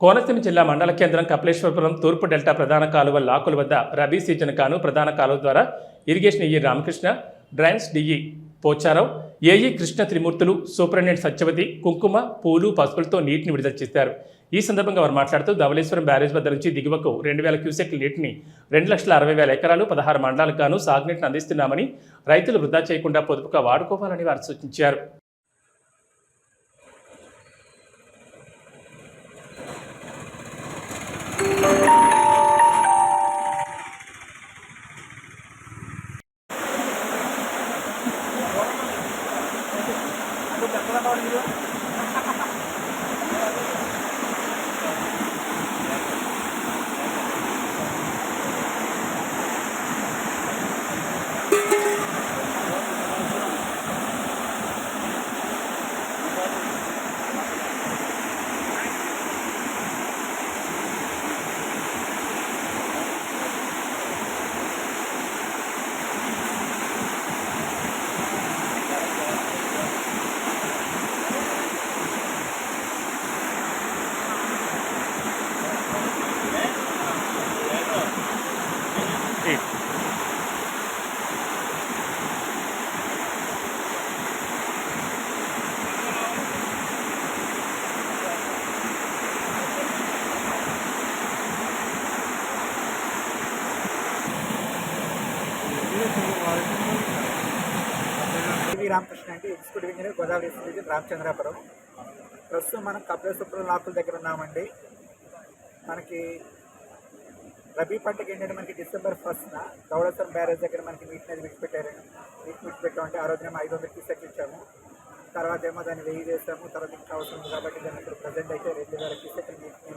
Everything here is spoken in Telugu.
కోనసీమ జిల్లా మండల కేంద్రం కపిలేశ్వరపురం తూర్పు డెల్టా ప్రధాన కాలువ లాకుల వద్ద రబీ సీజన్ కాను ప్రధాన కాలువ ద్వారా irrigation EE Ramakrishna drains DE Pocharao AE Krishna Trimurthulu superintendent Satyavathi కుంకుమ పూలు పసుపులతో నీటిని విడుదల చేశారు. ఈ సందర్భంగా వారు మాట్లాడుతూ ధవళేశ్వరం బ్యారేజ్ వద్ద నుంచి దిగువకు రెండు వేల క్యూసెక్ల నీటిని రెండు లక్షల అరవై వేల ఎకరాలు పదహారు మండలాలకు గాను సాగునీటిని అందిస్తున్నామని రైతులు వృధా చేయకుండా పొదుపుగా వాడుకోవాలని వారు సూచించారు. বন্ধু వి రామకృష్ణ అండి executive engineer Godavari district Ramachandrapuram. ప్రస్తుతం మనం కపిలేశ్వరం లాకుల దగ్గర ఉన్నామండి. మనకి రబీ పంటకి ఏంటంటే మనకి డిసెంబర్ ఫస్ట్న గౌడేశ్వరం బ్యారేజ్ దగ్గర మనకి నీటిని అది విడిచిపెట్టారు. నీటి విడిచిపెట్టామంటే ఆ రోజున ఐదు వందల క్యూసెక్ ఇచ్చాము. తర్వాత ఏమో దాన్ని వెయ్యి చేసాము తర్వాత ఇంకా అవసరం కాబట్టి దాన్ని ఇప్పుడు ప్రజెంట్ అయితే రెండు వేల క్యూసెక్